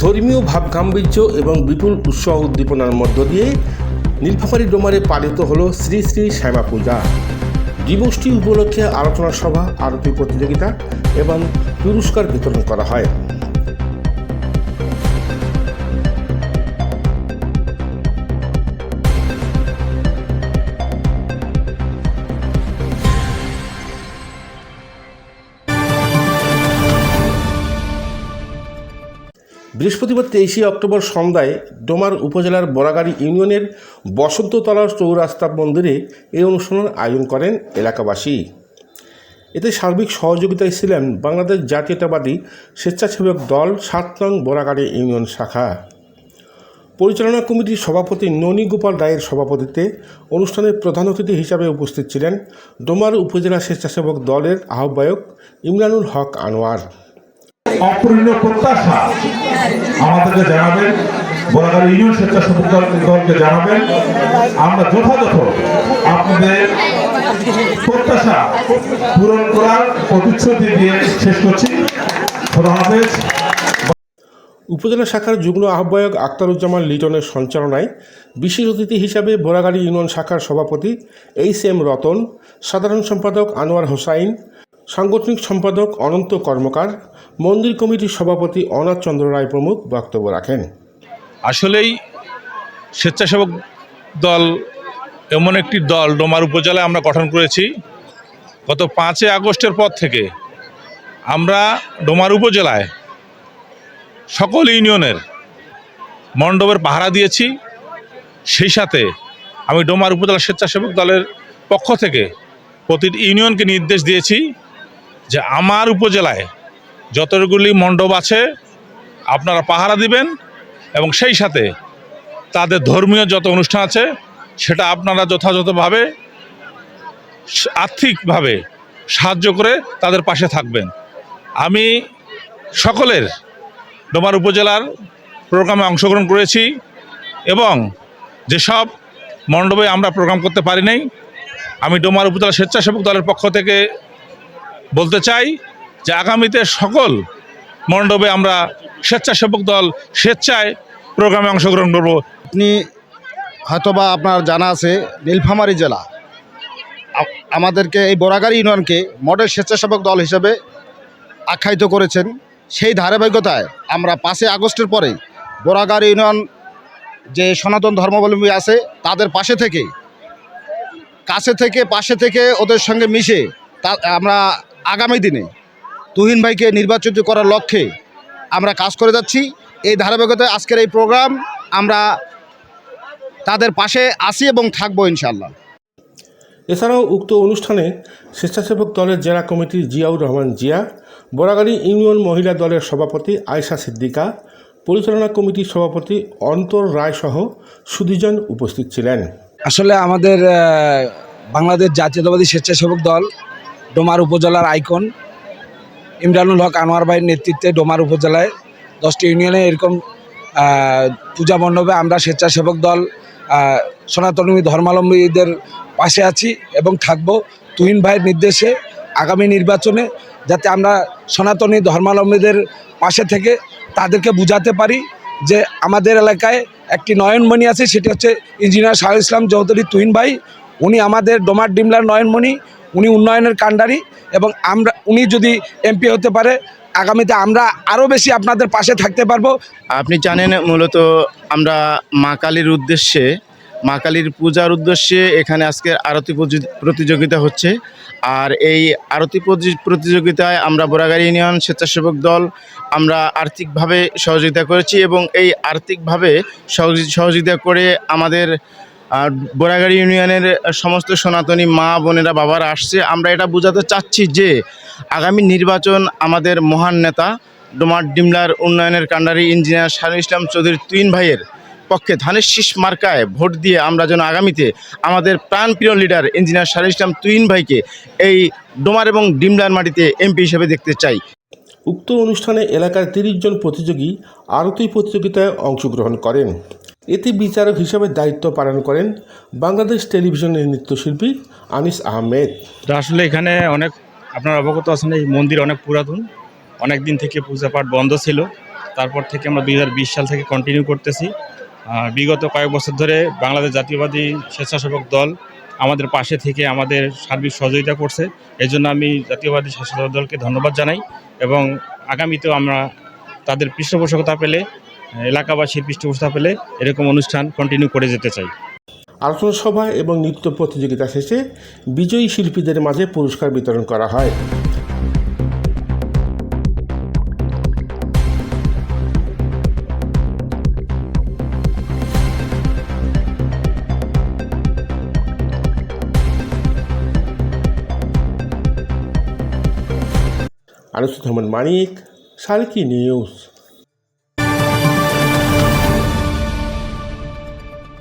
ধর্মীয় ভাবগাম্ভীর্য এবং বিপুল উৎসাহ উদ্দীপনার মধ্য দিয়ে নীলফামারী ডোমারে পালিত হল শ্রী শ্রী শ্যামা পূজা। দিবসটি উপলক্ষে আলোচনা সভা, আরতি প্রতিযোগিতা এবং পুরস্কার বিতরণ করা হয়। বৃহস্পতিবার তেইশে অক্টোবর সন্ধ্যায় ডোমার উপজেলার বরাগাড়ি ইউনিয়নের বসন্ততলার চৌরাস্তা মন্দিরে এই অনুষ্ঠানের আয়োজন করেন এলাকাবাসী। এতে সার্বিক সহযোগিতায় ছিলেন বাংলাদেশ জাতীয়তাবাদী স্বেচ্ছাসেবক দল সাত নং বরাগাড়ি ইউনিয়ন শাখা। পরিচালনা কমিটির সভাপতি ননী গোপাল রায়ের সভাপতিত্বে অনুষ্ঠানের প্রধান অতিথি হিসাবে উপস্থিত ছিলেন ডোমার উপজেলা স্বেচ্ছাসেবক দলের আহ্বায়ক ইমরানুল হক আনোয়ার। অপূর্ণ প্রত্যাশা। আমাদেরকে জানাবেন বরাগার ইউনিয়ন স্বেচ্ছাসেবকদলকে দলকে জানাবেন। আমরা যথাযথ আপনাদের প্রত্যাশা পূরণ করার প্রতিশ্রুতি দিয়ে শেষ করছি। হাফেজ। উপজেলা শাখার যুগ্ম আহ্বায়ক আক্তারুজ্জামান লিটনের সঞ্চালনায় বিশেষ অতিথি হিসাবে বোরাগাড়ি ইউনিয়ন শাখার সভাপতি এইচ এম রতন, সাধারণ সম্পাদক আনোয়ার হোসাইন সাংগঠনিক সম্পাদক অনন্ত কর্মকার, মন্দির কমিটির সভাপতি অনাথ চন্দ্র রায় প্রমুখ বক্তব্য রাখেন। আসলেই স্বেচ্ছাসেবক দল এমন একটি দল ডোমার উপজেলায় আমরা গঠন করেছি। গত পাঁচই আগস্টের পর থেকে আমরা ডোমার উপজেলায় সকল ইউনিয়নের মণ্ডপের পাহারা দিয়েছি। সেই সাথে আমি ডোমার উপজেলা স্বেচ্ছাসেবক দলের পক্ষ থেকে প্রতিটি ইউনিয়নকে নির্দেশ দিয়েছি যে আমার উপজেলায় যতগুলি মণ্ডপ আছে, আপনারা পাহারা দিবেন এবং সেই সাথে তাদের ধর্মীয় যত অনুষ্ঠান আছে, সেটা আপনারা যথাযথভাবে আর্থিকভাবে সাহায্য করে তাদের পাশে থাকবেন। আমি সকলের ডোমার উপজেলার প্রোগ্রামে অংশগ্রহণ করেছি এবং যেসব মণ্ডপে আমরা প্রোগ্রাম করতে পারি নাই, আমি ডোমার উপজেলা স্বেচ্ছাসেবক দলের পক্ষ থেকে বলতে চাই যে আগামীতে সকল মণ্ডপে আমরা স্বেচ্ছাসেবক দল স্বেচ্ছায় প্রোগ্রামে অংশগ্রহণ করব। আপনি হয়তোবা আপনার জানা আছে, নীলফামারী জেলা। আমাদেরকে এই বরাগাড়ি ইউনিয়নকে মডেল স্বেচ্ছাসেবক দল হিসেবে আখ্যায়িত করেছেন। সেই ধারাবাহিকতায় আমরা পাঁচই আগস্টের পরে বরাগাড়ি ইউনিয়ন যে সনাতন ধর্মাবলম্বী আছে, তাদের পাশে থেকে, কাছে থেকে, পাশে থেকে ওদের সঙ্গে মিশে তা আমরা আগামী দিনে তুহিন ভাইকে নির্বাচিত করার লক্ষ্যে আমরা কাজ করে যাচ্ছি। এই ধারাবাহিকতায় আজকের এই প্রোগ্রাম আমরা তাদের পাশে আসি এবং থাকব ইনশাল্লাহ এছাড়াও উক্ত অনুষ্ঠানে স্বেচ্ছাসেবক দলের জেলা কমিটির জিয়াউর রহমান জিয়া বরাগাড়ি ইউনিয়ন মহিলা দলের সভাপতি আয়শা সিদ্দিকা পরিচালনা কমিটির সভাপতি অন্তর রায় সহ সুদীজন উপস্থিত ছিলেন। আসলে আমাদের বাংলাদেশ জাতীয়তাবাদী স্বেচ্ছাসেবক দল ডোমার উপজেলার আইকন। ইমরানুল হক আনোয়ার ভাইয়ের নেতৃত্বে ডোমার উপজেলায় দশটি ইউনিয়নে এরকম পূজা মণ্ডপে আমরা স্বেচ্ছাসেবক দল সনাতনী ধর্মাবলম্বীদের পাশে আছি এবং থাকব। তুহিন ভাইয়ের নির্দেশে আগামী নির্বাচনে যাতে আমরা সনাতনী ধর্মাবলম্বীদের পাশে থেকে তাদেরকে বুঝাতে পারি যে আমাদের এলাকায় একটি নয়নমণি আছে, সেটি হচ্ছে ইঞ্জিনিয়ার শাহ ইসলাম চৌধুরী তুহিন ভাই। উনি আমাদের ডোমার ডিমলার নয়নমণি। উনি উন্নয়নের কাণ্ডারি এবং আমরা, উনি যদি এমপি হতে পারে, আগামীতে আমরা আরও বেশি আপনাদের পাশে থাকতে পারব। আপনি জানেন মূলত আমরা মা কালীর উদ্দেশ্যে, মা কালীর পূজার উদ্দেশ্যে এখানে আজকে আরতি প্রতিযোগিতা হচ্ছে। আর এই আরতি প্রতিযোগিতায় আমরা বোরাগাড়ি ইউনিয়ন স্বেচ্ছাসেবক দল, আমরা আর্থিকভাবে সহযোগিতা করেছি এবং এই আর্থিকভাবে সহযোগি- সহযোগিতা করে আমাদের আর বোরাগাড়ি ইউনিয়নের সমস্ত সনাতনী মা বোনেরা বাবারা আসছে। আমরা এটা বোঝাতে চাচ্ছি যে আগামী নির্বাচন আমাদের মহান নেতা ডোমার ডিমলার উন্নয়নের কাণ্ডারি ইঞ্জিনিয়ার শাহরুল ইসলাম চৌধুরী তুইন ভাইয়ের পক্ষে ধানের শীষ মার্কায় ভোট দিয়ে আমরা যেন আগামীতে আমাদের প্রাণপ্রিয় লিডার ইঞ্জিনিয়ার শাহরুল ইসলাম তুইন ভাইকে এই ডোমার এবং ডিমলার মাটিতে এমপি হিসেবে দেখতে চাই। উক্ত অনুষ্ঠানে এলাকার তিরিশ জন প্রতিযোগী আরতি প্রতিযোগিতায় অংশগ্রহণ করেন। এতে বিচারক হিসাবে দায়িত্ব পালন করেন বাংলাদেশ টেলিভিশনের নৃত্যশিল্পী আনিস আহমেদ। আসলে এখানে অনেক আপনার অবগত আছেন, এই মন্দির অনেক পুরাতন, অনেক দিন থেকে পূজা পাঠ বন্ধ ছিল। তারপর থেকে আমরা দু হাজার বিশ সাল থেকে কন্টিনিউ করতেছি। বিগত কয়েক বছর ধরে বাংলাদেশ জাতীয়বাদী স্বেচ্ছাসেবক দল আমাদের পাশে থেকে আমাদের সার্বিক সহযোগিতা করছে। এই জন্য আমি জাতীয়বাদী স্বেচ্ছাসেবক দলকে ধন্যবাদ জানাই এবং আগামীতেও আমরা তাদের পৃষ্ঠপোষকতা পেলে এলাকাবাসীর পৃষ্ঠপোষকতা পেলে এরকম অনুষ্ঠান কন্টিনিউ করে যেতে চাই। আলোচনা সভা এবং নৃত্য প্রতিযোগিতা শেষে বিজয়ী শিল্পীদের মাঝে পুরস্কার বিতরণ করা হয়। আনিসুর রহমান মানিক সালকি নিউজ।